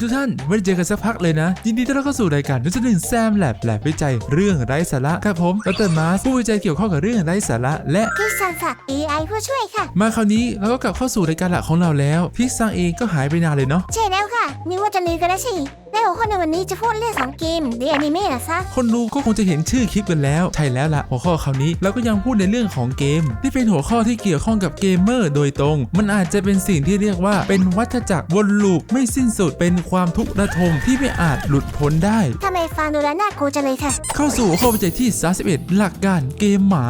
ทุกท่าน ไม่ได้เจอกันสักพักเลยนะ ยินดีต้อนรับเข้าสู่รายการนุสหนึ่งแซมแลบแลบวิจัยเรื่องไร้สาระกับผมดรมาร์สผู้วิจัยเกี่ยวข้องกับเรื่องไร้สาระ และพี่สันสัก AI ผู้ช่วยค่ะ มาคราวนี้เราก็กลับเข้าสู่รายการหลักของเราแล้วพิกซังเองก็หายไปนานเลยเนาะใช่แล้วค่ะนึกว่าจะลือกันแล้วสิ ในหัวข้อในวันนี้จะพูดเรื่องสองเกมหรืออนิเมะนะซะ คนดูก็คงจะเห็นชื่อคลิปกันแล้ว ใช่แล้วล่ะ หัวข้อคราวนี้เราก็ยังพูดในเรื่องของเกม ที่เป็นหัวข้อที่เกี่ยวข้องกับเกมเมอร์โดยตรง มันอาจจะเป็นสิ่งที่เรียกว่า เป็นวัฏจักรวนลูปไม่สิ้นสุดเป็นความทุกข์ระทมที่ไม่อาจหลุดพ้นได้ทำไมฟังดูแล้วน่ากลัวจังเลยค่ะ เข้าสู่หัวข้อวิจัยที่ 31 หลักการเกมหมา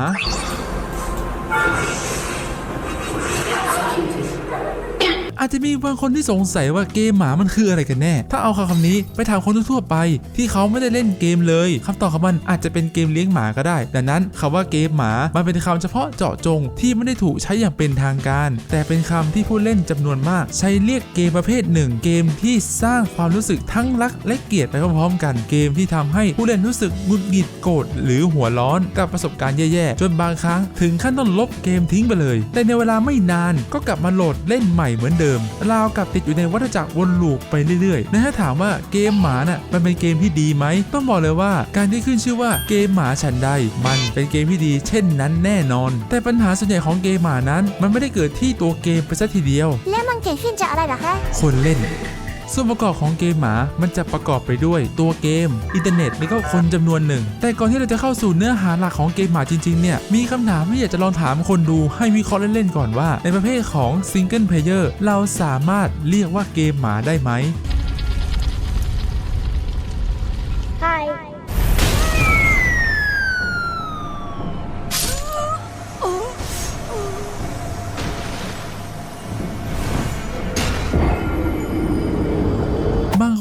อาจจะมีบางคนที่สงสัยว่าเกมหมามันคืออะไรกันแน่ ถ้าเอาคำคำนี้ไปถามคนทั่วไป ที่เขาไม่ได้เล่นเกมเลยคำตอบของมันอาจจะเป็นเกมเลี้ยงหมาก็ได้ ดังนั้นคำว่าเกมหมา มันเป็นคำเฉพาะเจาะจงที่ไม่ได้ถูกใช้อย่างเป็นทางการ แต่เป็นคำที่ผู้เล่นจำนวนมาก ใช้เรียกเกมประเภทหนึ่ง เกมที่สร้างความรู้สึกทั้งรักและเกลียดไปพร้อมๆกัน เกมที่ทำให้ผู้เล่นรู้สึกหงุดหงิดโกรธหรือหัวร้อนกับประสบการณ์แย่ๆ จนบางครั้งถึงขั้นต้องลบเกมทิ้งไปเลย แต่ในเวลาไม่นานก็กลับมาโหลดเล่นใหม่เหมือนเดิมราวกับติดอยู่ในวัฏจักรวนลูปไปเรื่อยๆนะถ้าถามว่าเกมหมาน่ะมันเป็นเกมที่ดีไหมต้องบอกเลยว่าการที่ขึ้นชื่อว่าเกมหมาฉันใด มันเป็นเกมที่ดีเช่นนั้นแน่นอน แต่ปัญหาส่วนใหญ่ของเกมหมานั้น มันไม่ได้เกิดที่ตัวเกมไปซะทีเดียว แล้วมันเกิดขึ้นจากอะไรเหรอคะคนเล่น ส่วนประกอบของเกมหมามันจะประกอบไปด้วยตัวเกม อินเทอร์เน็ตและก็คนจำนวนหนึ่ง แต่ก่อนที่เราจะเข้าสู่เนื้อหาหลักของเกมหมาจริงๆเนี่ยมีคำถามที่อยากจะลองถามคนดูให้วิเคราะห์เล่นๆก่อนว่า ในประเภทของซิงเกิลเพลเยอร์เราสามารถเรียกว่าเกมหมาได้ไหม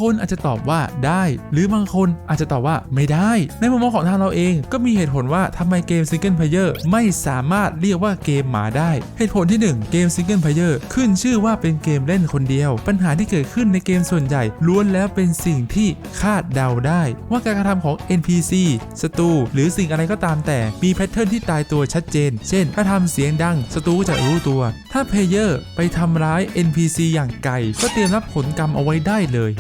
คนอาจจะตอบว่าได้ หรือบางคนอาจจะตอบว่าไม่ได้ ในมุมมองของทางเราเองก็มีเหตุผลว่าทำไมเกมซิงเกิลเพลเยอร์ไม่สามารถเรียกว่าเกมหมาได้ เหตุผลที่ 1 เกมซิงเกิลเพลเยอร์ขึ้นชื่อว่าเป็นเกมเล่นคนเดียว ปัญหาที่เกิดขึ้นในเกมส่วนใหญ่ล้วนแล้วเป็นสิ่งที่คาดเดาได้ ว่าการกระทำของ NPC ศัตรูหรือสิ่งอะไรก็ตามแต่มีแพทเทิร์นที่ตายตัวชัดเจน เช่น ถ้าทำเสียงดังศัตรูก็จะรู้ตัว ถ้าเพลเยอร์ไปทำร้าย NPC อย่างไก่ ก็เตรียมรับผลกรรมเอาไว้ได้เลย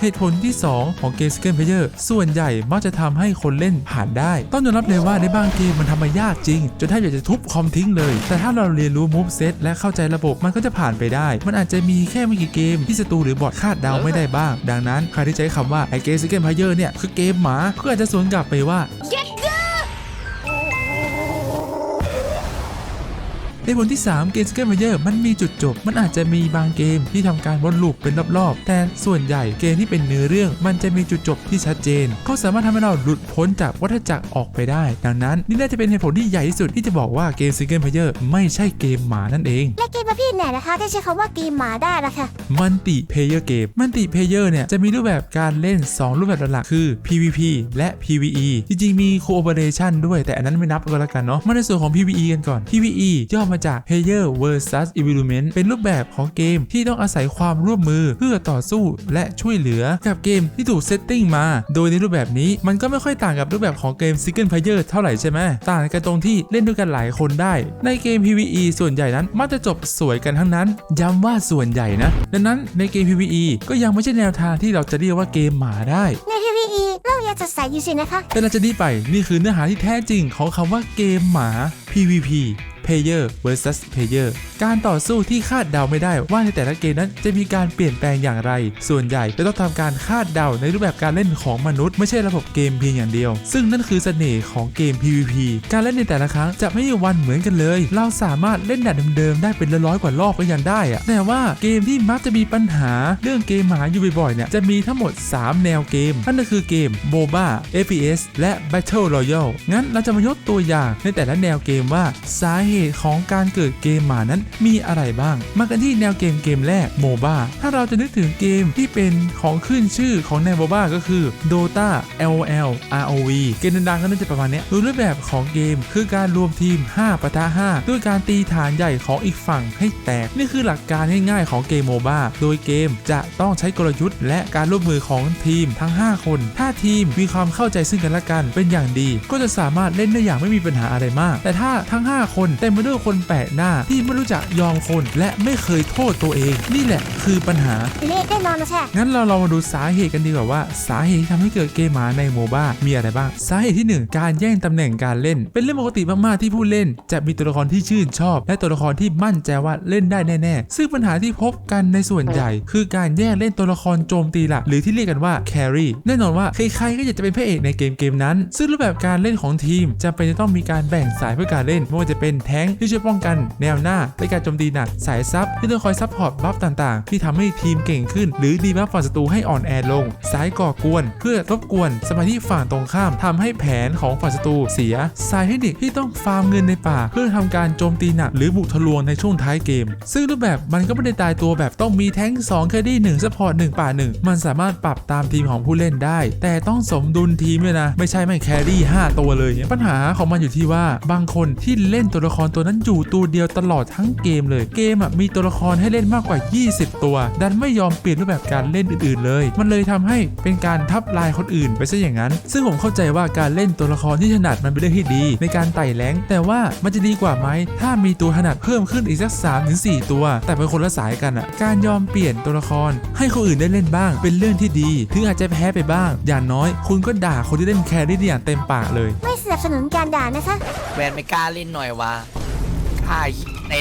เหตุผลที่ 2 ของเกมสกิลเพลเยอร์ส่วนใหญ่มักจะทำให้คนเล่นผ่านได้ ต้องยอมรับเลยว่าในบางเกมมันทำมายากจริง จนแทบอยากจะทุบคอมทิ้งเลย แต่ถ้าเราเรียนรู้มูฟเซตและเข้าใจระบบมันก็จะผ่านไปได้ มันอาจจะมีแค่ไม่กี่เกมที่ศัตรูหรือบอทคาดเดาไม่ได้บ้าง ดังนั้นใครที่ใช้คำว่าไอเกมสกิลเพลเยอร์เนี่ยคือเกมหมาก็อาจจะสวนกลับไปว่าเหตุผลที่ 3 เกมสเกมเยอร์มันมีจุดจบ มันอาจจะมีบางเกมที่ทำการวนลูปเป็นรอบๆ แต่ส่วนใหญ่เกมที่เป็นเนื้อเรื่อง มันจะมีจุดจบที่ชัดเจนก็สามารถทำให้เราหลุดพ้นจากวัฏจักรออกไปได้ ดังนั้น นี่น่าจะเป็นเหตุผลที่ใหญ่ที่สุดที่จะบอกว่าเกมซิงเกิลเพลเยอร์ไม่ใช่เกมหมานั่นเอง และเกมประเภทไหนนะคะที่ใช้คำว่าเกมหมาได้ล่ะคะมันติเพเยอร์เกมมันติเพเยอร์เนี่ยจะมีรูปแบบการเล่น 2 รูปแบบหลักๆคือ PVP และ PVE จริงๆมี Cooperation ด้วยแต่อันนั้นไม่นับก็แล้วกันเนาะมาในส่วนของ PVE กันก่อน PVE ย่อมาจาก Player vs Environment เป็นรูปแบบของเกมที่ต้องอาศัยความร่วมมือเพื่อต่อสู้และช่วยเหลือกับเกมที่ถูกเซตติ้งมา โดยในรูปแบบนี้มันก็ไม่ค่อยต่างกับรูปแบบของเกม Single Player เท่าไหร่ใช่ไหมต่างกันตรงที่เล่นด้วยกันหลายคนได้ ในเกม PVE ส่วนใหญ่นั้นมักจะจบสวยกันทั้งนั้น ย้ำว่าส่วนใหญ่นะ ดังนั้นในเกม PVE ก็ยังไม่ใช่แนวทางที่เราจะเรียกว่าเกมหมาได้ใน PVE เราอยากจะใส่ยู่สินะคะแต่เราจะดีไปนี่คือเนื้อหาที่แท้จริงของคำว่าเกมหมา PVP Player vs Player การต่อสู้ที่คาดเดาไม่ได้ว่าในแต่ละเกมนั้นจะมีการเปลี่ยนแปลงอย่างไร ส่วนใหญ่จะต้องทำการคาดเดาในรูปแบบการเล่นของมนุษย์ไม่ใช่ระบบเกมเพียงอย่างเดียว ซึ่งนั่นคือเสน่ห์ของเกม PVP การเล่นในแต่ละครั้งจะไม่มีวันเหมือนกันเลย เราสามารถเล่นแบบเดิมๆได้เป็นร้อยกว่ารอบก็ยังได้อะแต่ว่าเกมที่มักจะมีปัญหาเรื่องเกมหมาอยู่บ่อยๆเนี่ยจะมีทั้งหมด 3 แนวเกม นั่นก็คือเกม MOBA FPS และ Battle Royale งั้นเราจะมายกตัวอย่างในแต่ละแนวเกมว่าสาเหตุของการเกิดเกมหมานั้นมีอะไรบ้าง มากันที่แนวเกมเกมแรก MOBA ถ้าเราจะนึกถึงเกมที่เป็นของขึ้นชื่อของแนว MOBA ก็คือ Dota LOL ROV เกมดังๆก็น่าจะประมาณนี้โดยรูปแบบของเกมคือการรวมทีม 5ปะทะ5ด้วยการตีฐานใหญ่ของอีกฝั่งให้แตก นี่คือหลักการง่ายๆของเกม MOBA โดยเกมจะต้องใช้กลยุทธ์ และการร่วมมือของทีมทั้ง 5 คน ถ้าทีมมีความเข้าใจซึ่งกันและกันเป็นอย่างดี ก็จะสามารถเล่นได้อย่างไม่มีปัญหาอะไรมาก แต่ถ้าทั้ง 5 คนได้ต็มไปด้วยคนแปลกหน้าที่ไม่รู้จักยอมคนและไม่เคยโทษตัวเอง นี่แหละคือปัญหาเละแน่นอนนะแช่งั้นเราลองมาดูสาเหตุกันดีกว่าว่า สาเหตุที่ทำให้เกิดเกมหมาในโมบ้ามีอะไรบ้าง สาเหตุที่หนึ่งการแย่งตำแหน่งการเล่น เป็นเรื่องปกติมากๆที่ผู้เล่น จะมีตัวละครที่ชื่นชอบ และตัวละครที่มั่นใจว่าเล่นได้แน่ๆซึ่งปัญหาที่พบกันในส่วนใหญ่ คือการแย่งเล่นตัวละครโจมตีหลักหรือที่เรียกกันว่าแครี่แน่นอนว่าใครๆก็อยากจะเป็นพระเอกในเกมเกมนั้น ซึ่งรูปแบบการเล่นของทีมจำเป็นจะต้องมีการแบ่งสายเพื่อการเล่นไม่ว่าจะเป็นแท้งที่ช่วยป้องกัน แนวหน้าในการโจมตีหนักสายซับที่ต้องคอยซับพอร์ตบัฟต่างๆ ที่ทำให้ทีมเก่งขึ้น หรือดีบัฟฝั่งศัตรูให้อ่อนแอลง สายก่อกวน เพื่อรบกวนสมาธิฝั่งตรงข้ามทำให้แผนของฝั่งศัตรูเสีย สายเทคนิคที่ต้องฟาร์มเงินในป่า เพื่อทำการโจมตีหนักหรือบุกทะลวงในช่วงท้ายเกม ซึ่งรูปแบบมันก็ไม่ได้ตายตัวแบบต้องมีแท้ง2แคดดี้1ซัพพอร์ต1ป่า1มันสามารถปรับตามทีมของผู้เล่นได้ แต่ต้องสมดุลทีมด้วยนะ ไม่ใช่ไม่แครี่5ตัวเลย ปัญหาของมันอยู่ที่ว่าบางคนที่เล่นตัวละครตัวนั้นอยู่ตัวเดียวตลอดทั้งเกมเลย เกมอะมีตัวละครให้เล่นมากกว่า 20 ตัว ดันไม่ยอมเปลี่ยนรูปแบบการเล่นอื่นๆ เลย มันเลยทำให้เป็นการทับลายคนอื่นไปซะอย่างนั้น ซึ่งผมเข้าใจว่าการเล่นตัวละครที่ถนัดมันเป็นเรื่องที่ดี ในการไต่แรงค์แต่ว่ามันจะดีกว่าไหมถ้ามีตัวถนัดเพิ่มขึ้นอีกสัก3ถึง4ตัว แต่เป็นคนละสายกันอะการยอมเปลี่ยนตัวละคร ให้คนอื่นได้เล่นบ้าง เป็นเรื่องที่ดีถึงอาจจะแพ้ไปบ้าง อย่างน้อย คุณก็ด่าคนที่เล่นแครี่ได้อย่างเต็มปากเลย ไม่สนับสนุนการด่านะคะแวนไม่กล้าเล่นหน่อยวะ ข้าใน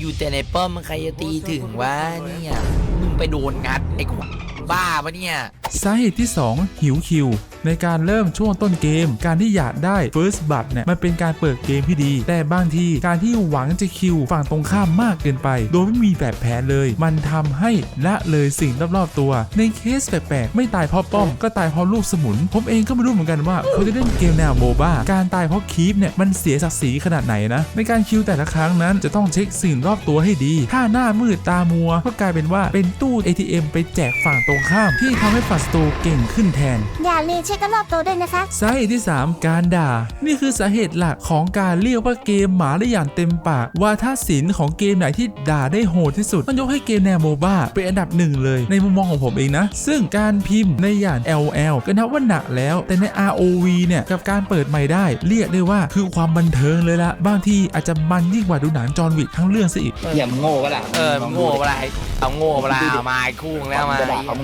อยู่แต่ในป้อมใครจะตีถึงวะเนี่ยมึงไปโดนงัดไอ้ควา บ้าปะเนี่ยสาเหตุที่ 2 หิวคิว ในการเริ่มช่วงต้นเกม การที่อยากได้ First b l o o d เนี่ยมันเป็นการเปิดเกมที่ดี แต่บางทีการที่หวังจะคิวฝั่งตรงข้ามมากเกินไป โดยไม่มีแบบแผนเลย มันทำให้ละเลยสิ่งรอบๆตัว ในเคสแปลกๆไม่ตายเพราะป้อม ก็ตายเพราะลูกสมุน ผมเองก็ไม่รู้เหมือนกันว่าเขาจะเล่นเกมแนวโมบ้าการตายเพราะคีปเนี่ยมันเสียศักดิ์ศรีขนาดไหนนะในการคิวแต่ละครั้งนั้นจะต้องเช็คสิ่งรอบตัวให้ดี ถ้าหน้ามืดตามัว ก็กลายเป็นว่าเป็นตู้ ATM ไปแจกฝั่งตรงข้ามที่ทำให้ฝั่งศัตรูเก่งขึ้นแทน อย่าลืมเช็คกันรอบตัวด้วยนะคะสาเหตุที่ 3 การด่า นี่คือสาเหตุหลักของการเรียกว่าเกมหมาได้อย่างเต็มปากว่าถ้าศิลป์ของเกมไหนที่ด่าได้โหดที่สุดต้องยกให้เกมแนวโมบ้าเป็นอันดับหนึ่งเลย ในมุมมองของผมเองนะ ซึ่งการพิมพ์ในอย่าง LL ก็นับว่าหนักแล้ว แต่ใน ROV เนี่ยกับการเปิดใหม่ได้ เรียกได้ว่าคือความบันเทิงเลยละบางทีอาจจะมันยิ่งกว่าดูหนังจอห์นวิกทั้งเรื่องซะอีกอย่ามึงโง่ก็ล่ะเออมึงโง่เวลาเอาโง่เวลาเอามาไอ้คู่งแล้วมา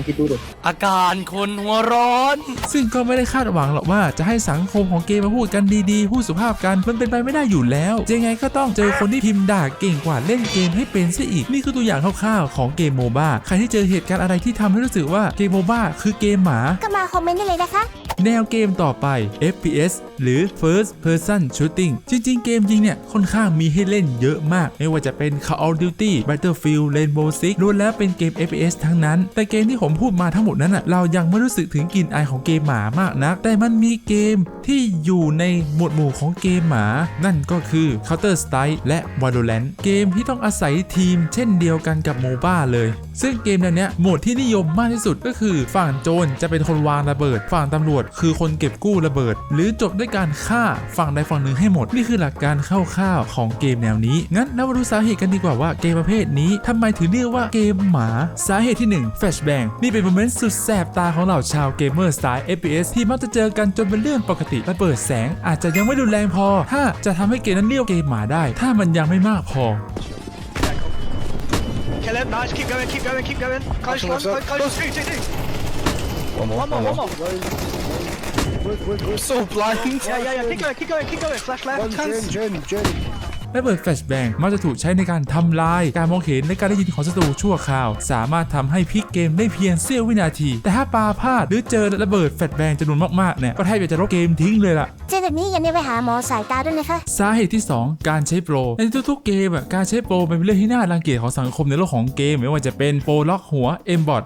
จะด่าเขามึงคิดดูดิอาการคนหัวร้อน ซึ่งก็ไม่ได้คาดหวังหรอกว่าจะให้สังคมของเกมมาพูดกันดีๆ พูดสุภาพกัน มันเป็นไปไม่ได้อยู่แล้ว ยังไงก็ต้องเจอคนที่พิมพ์ด่าเก่งกว่าเล่นเกมให้เป็นซะอีก นี่คือตัวอย่างคร่าวๆของเกมโมบ้า ใครที่เจอเหตุการณ์อะไรที่ทำให้รู้สึกว่าเกมโมบ้าคือเกมหมา ก็มาคอมเมนต์ได้เลยนะคะ แนวเกมต่อไป FPS หรือ First Person Shooting จริง ๆ เกมจริงเนี่ยค่อนข้างมีให้เล่นเยอะมาก ไม่ว่าจะเป็น Call of Duty Battlefield Rainbow Six ล้วนแล้วเป็นเกม FPS ทั้งนั้น แต่เกมที่ผมพูดมาทั้งหมดนั้นอะเรายังไม่รู้สึกถึงกลิ่นอายของเกมหมามากนักแต่มันมีเกมที่อยู่ในหมวดหมู่ของเกมหมา นั่นก็คือ Counter Strike และ Valorant เกมที่ต้องอาศัยทีม เช่นเดียวกันกับโมบ้าเลย ซึ่งเกมแนเนี้ยโหมดที่นิยมมากที่สุดก็คือฝั่งโจรจะเป็นคนวางระเบิด ฝั่งตำรวจคือคนเก็บกู้ระเบิด หรือจบด้วยการฆ่าฝั่งใดฝั่งหนึ่งให้หมด นี่คือหลักการคร่าวๆของเกมแนวนี้ งั้นเรามาดูสาเหตุกันดีกว่าว่าเกมประเภทนี้ทำไมถึงเรียกว่าเกมหมา สาเหตุที่1 Flashbang นี่เป็นโมเมนต์สุดแสบตาของเหล่าชาวเกมเมอร์สไตล์ FPS ที่มักจะเจอกันจนเป็นเรื่องปกติระเบิดแสง อาจจะยังไม่รุนแรงพอ ถ้าจะทำให้เกมนั้นเรียกว่าเกมหมาได้ ถ้ามันยังไม่มากพอ Kill him, nice, keep going, keep going, keep going. Close one, close, close, two, two, two. One more, One more, one more. So blind. Yeah, yeah, yeah, keep going, keep going, keep going. Flash left. Jen, Jen, Jen. ระเบิดแฟลชแบงมักจะถูกใช้ในการทำลาย การมองเห็นและการได้ยินของศัตรูชั่วคราว สามารถทำให้พลิกเกมได้เพียงเสี้ยววินาที แต่ถ้าปาพลาดหรือเจอระเบิดแฟลชแบงจำนวนมากๆเนี่ยก็แทบจะลบเกมทิ้งเลยล่ะ เจนแบบนี้อย่าลืมไปหาหมอสายตาด้วยนะคะ สาเหตุที่ 2 การใช้โปร ในทุกๆเกมอะการใช้โปรเป็นเรื่องที่น่ารังเกียจของสังคมในโลกของเกม ไม่ว่าจะเป็นโปรล็อกหัว m b o t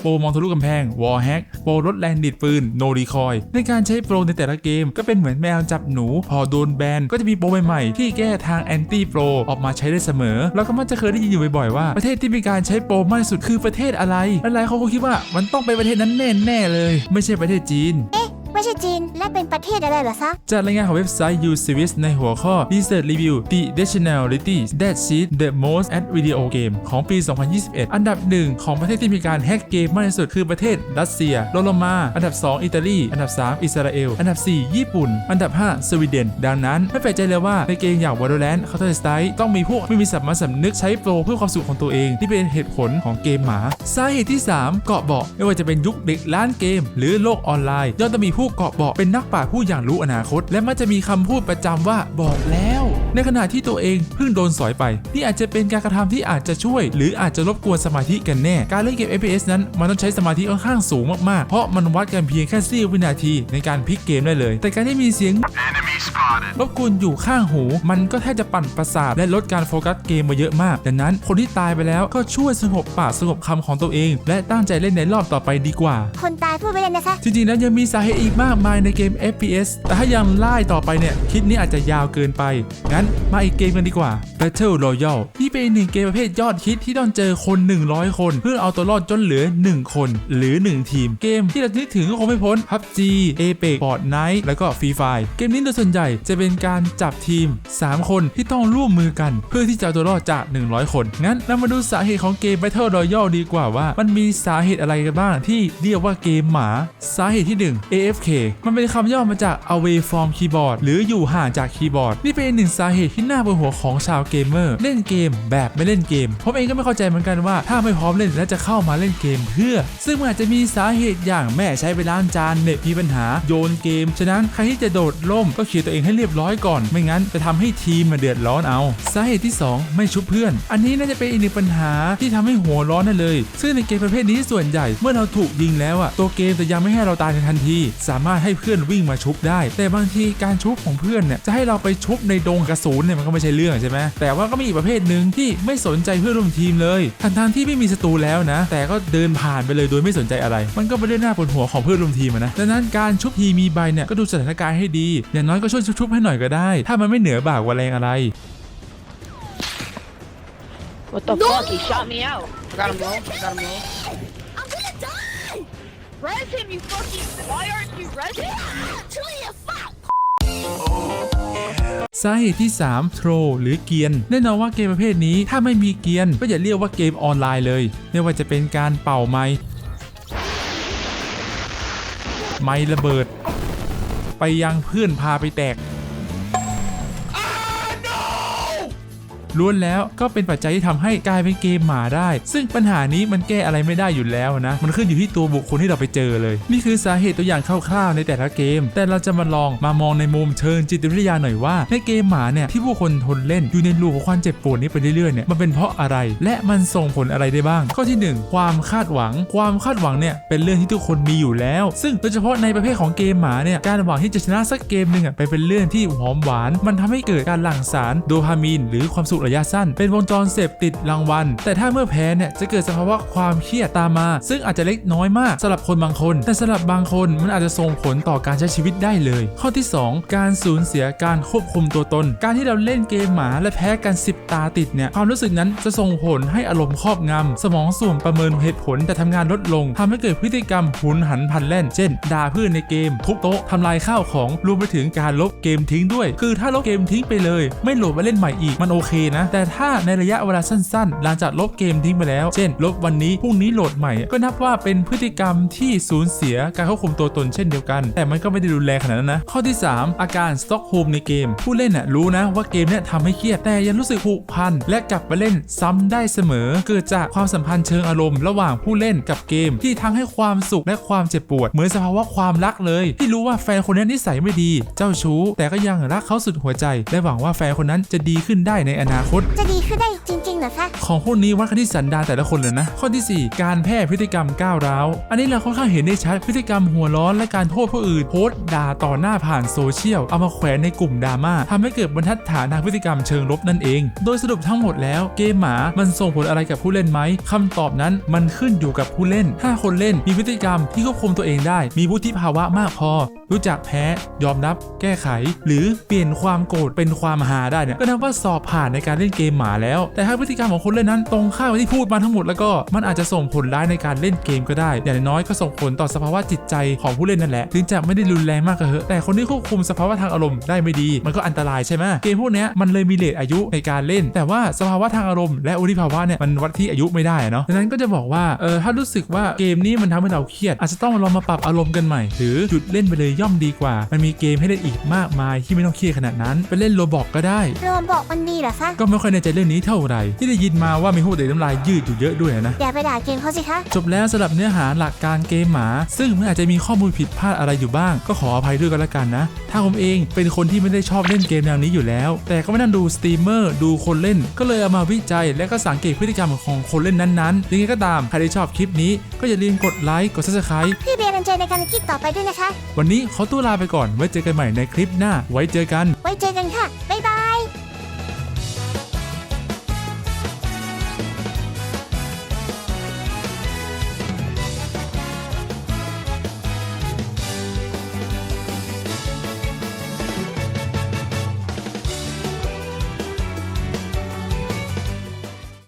โปรมองทะลุกำแพงวอลแฮกโปรลดแรงดิดปืนโนรีคอยในการใช้โปรในแต่ละเกม ก็เป็นเหมือนแมวจับหนู พอโดนแบนก็จะมีโปรใหม่ๆที่แก้ทางแอนตี้โปรออกมาใช้ได้เสมอ แล้วก็มักจะเคยได้ยินอยู่บ่อยๆว่าประเทศที่มีการใช้โปรมากที่สุดคือประเทศอะไรหลายๆคนก็คิดว่ามันต้องเป็นประเทศนั้นแน่ๆเลย ไม่ใช่ประเทศจีน ไม่ใช่จีน และเป็นประเทศอะไรเหรอซะ จากรายงานของเว็บไซต์ u s e r i s ในหัวข้อ Research Review The Nationalities That Cheat the Most at Video Game ของปี 2021 อันดับหนึ่งของประเทศที่มีการแฮกเกมมากที่สุดคือประเทศรัสเซียรองลงมา อันดับ 2 อิตาลี อันดับ 3 อิสราเอล อันดับ 4 ญี่ปุ่น อันดับ 5 สวีเดน ดังนั้นไม่แปลกใจเลยว่าในเกมอย่าง Valorant Counter Strike ต้องมีพวกไม่มีสัมมาสำนึกใช้โปรเพื่อความสุขของตัวเองที่เป็นเหตุผลของเกมหมาสาเหตุที่ 3 เกาะเบาะไม่ว่าจะเป็นยุคเด็กล้านเกม หรือโลกออนไลน์ย่อมต้องมีผู้เกาะเบาะเป็นนักปราชญ์ผู้อย่างรู้อนาคต และมักจะมีคำพูดประจำว่าบอกแล้ว ในขณะที่ตัวเองเพิ่งโดนสอยไป นี่อาจจะเป็นการกระทำที่อาจจะช่วย หรืออาจจะรบกวนสมาธิกันแน่ การเล่นเกม FPS นั้นมันต้องใช้สมาธิค่อนข้างสูงมากๆ เพราะมันวัดกันเพียงแค่เสี้ยววินาทีในการพลิกเกมได้เลย แต่การที่มีเสียงรบกวนอยู่ข้างหู มันก็แทบจะปั่นประสาทและลดการโฟกัสเกมมาเยอะมาก ดังนั้นคนที่ตายไปแล้วก็ช่วยสงบปากสงบคำของตัวเอง และตั้งใจเล่นในรอบต่อไปดีกว่า คนตายพูดไปเลยนะซะจริงๆแล้วยังมีสาเหตุอีกมากมายในเกม FPS แต่ถ้ายังไล่ต่อไปเนี่ยคลิปนี้อาจจะยาวเกินไป งั้นมาอีกเกมกันดีกว่า Battle Royale นี่เป็นหนึ่งเกมประเภทยอดฮิตที่ต้องเจอคน 100 คน เพื่อเอาตัวรอดจนเหลือ 1 คน หรือ 1 ทีม เกมที่เรานึกถึงก็คงไม่พ้น PUBG Apex Fortnite แล้วก็ Free Fire เกมนี้โดยส่วนใหญ่จะเป็นการจับทีม 3 คนที่ต้องร่วมมือกัน เพื่อที่จะเอาตัวรอดจาก 100 คน งั้นเรามาดูสาเหตุของเกม Battle Royale ดีกว่าว่า มันมีสาเหตุอะไรกันบ้างที่เรียกว่าเกมหมา สาเหตุที่ 1 AFK มันเป็นคำย่อมาจาก Away from Keyboard หรืออยู่ห่างจากคีย์บอร์ด นี่เป็นหนึ่งสาเหตุที่น่าปวดหัวของชาวเกมเมอร์ เล่นเกมแบบไม่เล่นเกม ผมเองก็ไม่เข้าใจเหมือนกันว่า ถ้าไม่พร้อมเล่นแล้วจะเข้ามาเล่นเกมเพื่อ ซึ่งมันอาจจะมีสาเหตุอย่างแม่ใช้ไปล้างจานเน็ตมีปัญหาโยนเกม ฉะนั้นใครที่จะโดดล่มก็เคลียร์ตัวเองให้เรียบร้อยก่อน ไม่งั้นจะทำให้ทีมมาเดือดร้อนเอา สาเหตุที่ 2 ไม่ชุบเพื่อน อันนี้น่าจะเป็นอีกหนึ่งปัญหาที่ทำให้หัวร้อนได้เลย ซึ่งในเกมประเภทนี้ส่วนใหญ่ เมื่อเราถูกยิงแล้วอะตัวเกมจะยังไม่ให้เราตายในทันทีสามารถให้เพื่อนวิ่งมาชุบได้ แต่บางทีการชุบของเพื่อนเนี่ยจะให้เราไปชุบในดงกระสุนเนี่ยมันก็ไม่ใช่เรื่องใช่ไหมแต่ว่าก็มีอีกประเภทหนึ่งที่ไม่สนใจเพื่อนร่วมทีมเลยทั้งทางๆที่ไม่มีศัตรูแล้วนะ แต่ก็เดินผ่านไปเลยโดยไม่สนใจอะไร มันก็เป็นเรื่องน่าปวดหัวของเพื่อนร่วมทีมอะนะดังนั้นการชุบทีมีใบเนี่ยก็ดูสถานการณ์ให้ดีอย่างน้อยก็ช่วยชุบๆให้หน่อยก็ได้ ถ้ามันไม่เหนือบากว่าแรงอะไร What the fuck? He shot me out. Got him low. Got him low. Res him, you fucking. Why aren't you res him? สาเหตุที่ 3 โทรหรือเกียนแน่นอนว่าเกมประเภทนี้ถ้าไม่มีเกียนก็อย่าเรียกว่าเกมออนไลน์เลย ไม่ว่าจะเป็นการเป่าไม้ไม้ระเบิด ไปยังเพื่อนพาไปแตก ล้วนแล้วก็เป็นปัจจัยที่ทำให้กลายเป็นเกมหมาได้ ซึ่งปัญหานี้มันแก้อะไรไม่ได้อยู่แล้วนะ มันขึ้นอยู่ที่ตัวบุคคลที่เราไปเจอเลย นี่คือสาเหตุตัวอย่างคร่าวๆในแต่ละเกม แต่เราจะมาลองมามองในมุมเชิงจิตวิทยาหน่อยว่า ในเกมหมาเนี่ยที่ผู้คนทนเล่นอยู่ในรูของความเจ็บปวดนี้ไปเรื่อยๆเนี่ยมันเป็นเพราะอะไร และมันส่งผลอะไรได้บ้าง ข้อที่หนึ่งความคาดหวัง ความคาดหวังเนี่ยเป็นเรื่องที่ทุกคนมีอยู่แล้ว ซึ่งโดยเฉพาะในประเภทของเกมหมาเนี่ยการหวังที่จะชนะสักเกมหนึ่งอะไปเป็นเรื่องที่หอมหวาน มันทำให้เกิดการหลั่งสารโดพามีนหรือความสุขระยะสั้น เป็นวงจรเสพติดรางวัล แต่ถ้าเมื่อแพ้เนี่ยจะเกิดสภาวะความเครียดตามมา ซึ่งอาจจะเล็กน้อยมากสำหรับคนบางคน แต่สำหรับบางคนมันอาจจะส่งผลต่อการใช้ชีวิตได้เลย ข้อที่ 2 การสูญเสียการควบคุมตัวตน การที่เราเล่นเกมหมาและแพ้กัน 10 ตาติดเนี่ยความรู้สึกนั้นจะส่งผลให้อารมณ์ครอบงำสมองส่วนประเมินเหตุผลแต่ทำงานลดลงทำให้เกิดพฤติกรรมหุนหันพันแล่น เช่นด่าเพื่อนในเกมทุบโต๊ะทำลายข้าวของรวมไปถึงการลบเกมทิ้งด้วย คือถ้าลบเกมทิ้งไปเลย ไม่โหลดมาเล่นใหม่อีกมันโอเคนะ แต่ถ้าในระยะเวลาสั้นๆ หลังจากลบเกมทิ้งไปแล้ว เช่น ลบวันนี้พรุ่งนี้โหลดใหม่ ก็นับว่าเป็นพฤติกรรมที่สูญเสียการควบคุมตัวตนเช่นเดียวกัน แต่มันก็ไม่ได้รุนแรงขนาดนั้นนะ ข้อที่ 3 อาการสต็อกโฮมในเกม ผู้เล่นน่ะรู้นะว่าเกมเนี่ยทำให้เครียดแต่ยังรู้สึกผูกพันและกลับมาเล่นซ้ำได้เสมอ เกิดจากความสัมพันธ์เชิงอารมณ์ระหว่างผู้เล่นกับเกม ที่ทั้งให้ความสุขและความเจ็บปวด เหมือนสภาวะความรักเลย ที่รู้ว่าแฟนคนนี้นิสัยไม่ดี เจ้าชู้ แต่ก็ยังรักเขาสุดหัวใจ และหวังว่าแฟนคนนั้นจะดีขึ้นได้ในอนาคต จะดีขึ้นได้ เหรอคะ ของพวกนี้วัดกันที่สันดานแต่ละคนเลยนะ ข้อทีสี่ 4 การแพร่พฤติกรรมก้าวร้าว อันนี้เราค่อนข้างเห็นได้ชัดพฤติกรรมหัวร้อนและการโทษผู้อื่นโพสต์ด่าต่อหน้าผ่านโซเชียล เอามาแขวนในกลุ่มดราม่าทำให้เกิดบรรทัดฐานทางพฤติกรรมเชิงลบนั่นเอง โดยสรุปทั้งหมดแล้วเกมหมามันส่งผลอะไรกับผู้เล่นไหมคำตอบนั้นมันขึ้นอยู่กับผู้เล่น ถ้าคนเล่นมีพฤติกรรมที่ควบคุมตัวเองได้ มีวุฒิภาวะมากพอ รู้จักแพ้ ยอมรับ แก้ไข หรือเปลี่ยนความโกรธเป็นความหาได้เนี่ยก็นับว่าสอบผ่านในการเล่นเกมหมาแล้ว แต่ถ้าพฤติติกรรมของคนเล่นนั้นตรงข้ามกับที่พูดมาทั้งหมดแล้วก็มันอาจจะส่งผลร้ายในการเล่นเกมก็ได้ อย่างน้อยก็ส่งผลต่อสภาวะจิตใจของผู้เล่นนั่นแหละ ถึงจะไม่ได้รุนแรงมากก็เถอะแต่คนที่ควบคุมสภาวะทางอารมณ์ได้ไม่ดี มันก็อันตรายใช่ไหมเกมพวกเนี้ยมันเลยมีเลทอายุในการเล่น แต่ว่าสภาวะทางอารมณ์และอุทิภาวะเนี่ยมันวัดที่อายุไม่ได้อะเนาะดังนั้นก็จะบอกว่าเออถ้ารู้สึกว่าเกมนี้มันทำให้เราเครียด อาจจะต้องลองมาปรับอารมณ์กันใหม่ หรือหยุดเล่นไปเลยย่อมดีกว่า มันมีเกมให้เล่นอีกมากมายที่ไม่ต้องเครียดขนาดนั้น ไปเล่นโรบอกก็ได้รวมบอกมันดีเหรอคะก็ไม่ค่อยในใจเรื่องนี้เท่าไหร่ที่ได้ยินมาว่ามีผู้เด็กน้ำลายยืดอยู่เยอะด้วยนะอย่าไปด่าเกมเขาสิคะจบแล้วสำหรับเนื้อหาหลักการเกมหมา ซึ่งมันอาจจะมีข้อมูลผิดพลาดอะไรอยู่บ้าง ก็ขออภัยด้วยกันละกันนะ ถ้าผมเองเป็นคนที่ไม่ได้ชอบเล่นเกมแนวนี้อยู่แล้ว แต่ก็ไม่นั่งดูสตรีมเมอร์ดูคนเล่น ก็เลยเอามาวิจัย และก็สังเกตพฤติกรรมของคนเล่นนั้นๆยังไงก็ตามใครที่ชอบคลิปนี้ ก็อย่าลืมกดไลค์กด subscribe พี่เบียร์เป็นใจในการคิดต่อไปด้วยนะคะ วันนี้ขอตัวลาไปก่อนไว้เจอกันใหม่ในคลิปหน้า ไว้เจอกัน ไว้เจอกันค่ะบ๊ายบาย